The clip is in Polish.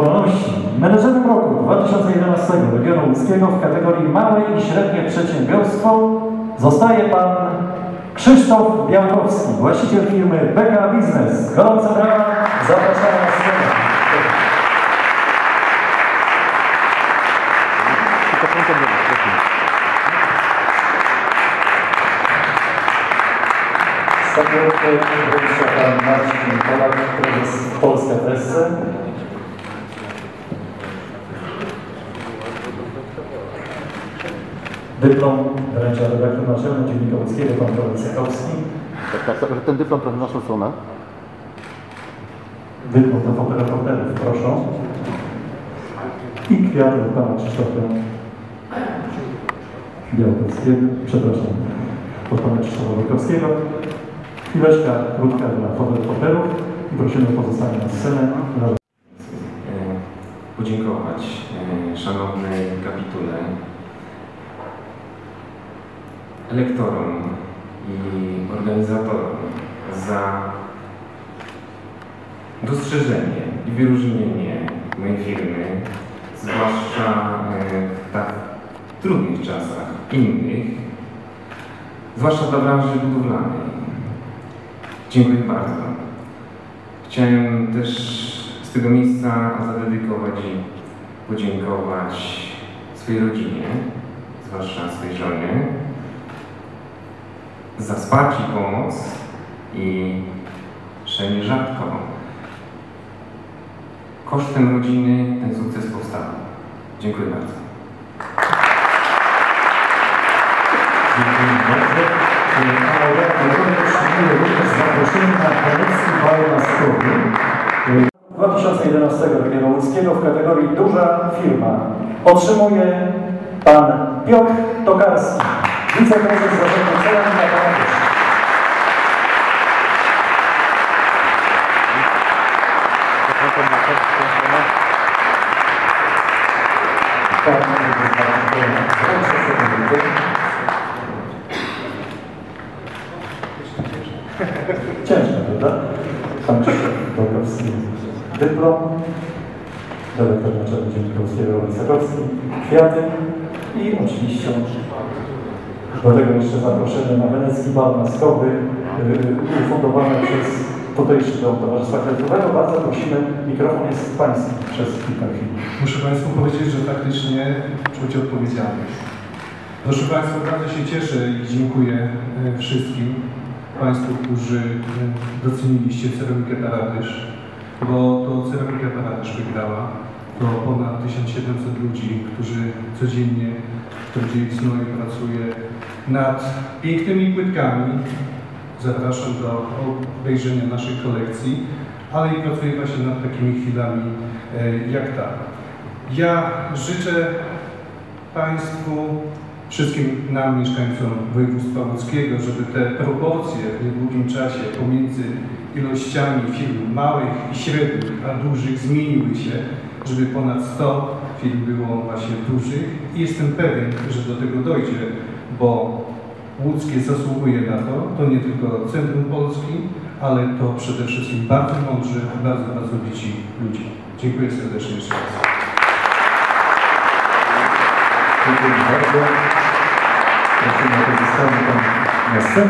wolności. Menedżerem roku 2011 regionu łódzkiego w kategorii małe i średnie przedsiębiorstwo zostaje pan Krzysztof Białkowski, właściciel firmy BK Biznes. Gorące brawa, zapraszamy na scenę. Statuetkę wręcza pan Marcin Polak, prezes Polska Presse. Dyplom wręcza redaktor naczelny Dziennika Łódzkiego, pan Robert Sekowski. Tak, tak, że ten dyplom trochę w naszą stronę. Dyplom do fotoreporterów, proszę. I kwiaty od pana Krzysztofa Białkowskiego, przepraszam, od pana Krzysztofa Białkowskiego. Chwileczka krótka dla fotoreporterów i prosimy o pozostanie na scenę. E, podziękować e, szanownej kapitule, elektorom i organizatorom za dostrzeżenie i wyróżnienie mojej firmy, zwłaszcza e, w tak trudnych czasach innych, zwłaszcza dla branży budowlanej. Dziękuję bardzo. Chciałem też z tego miejsca zadedykować i podziękować swojej rodzinie, zwłaszcza swojej żonie, za wsparcie i pomoc i, że nierzadko, kosztem rodziny ten sukces powstał. Dziękuję bardzo. Dziękuję bardzo. Przyjmuję również zaproszenie na Maskowy 2011 regionu łódzkiego w kategorii Duża Firma. Otrzymuje pan Piotr Tokarski, wiceprezes zarządu celem sobie Ciężko, prawda? Pan Krzysztof Bolkowski, dyplom, dyrektor naczelny Dziennika Polskiego Sakowski, kwiaty i oczywiście do tego jeszcze zaproszenie na wenecki bal maskowy yy, ufundowane przez tutejszy dom Towarzystwa Kredytowego. Bardzo prosimy, mikrofon jest Pański przez kilka chwil. Muszę Państwu powiedzieć, że faktycznie czuć odpowiedzialność. Proszę Państwa, bardzo się cieszę i dziękuję e, wszystkim Państwu, którzy e, doceniliście ceramikę Paradyż, bo to ceramika Paradyż wygrała. To ponad 1700 ludzi, którzy codziennie w trudzie i snu i pracuje nad pięknymi płytkami. Zapraszam do obejrzenia naszej kolekcji, ale i pracuję właśnie nad takimi chwilami e, jak ta. Ja życzę Państwu, wszystkim nam, mieszkańcom województwa łódzkiego, żeby te proporcje w niedługim czasie pomiędzy ilościami firm małych i średnich, a dużych zmieniły się, żeby ponad 100 firm było właśnie dużych i jestem pewien, że do tego dojdzie, bo łódzkie zasługuje na to, to nie tylko centrum Polski, ale to przede wszystkim bardzo mądrzy, bardzo pracowici ludzie. Dziękuję serdecznie jeszcze raz. Dziękuję bardzo. Prosimy o.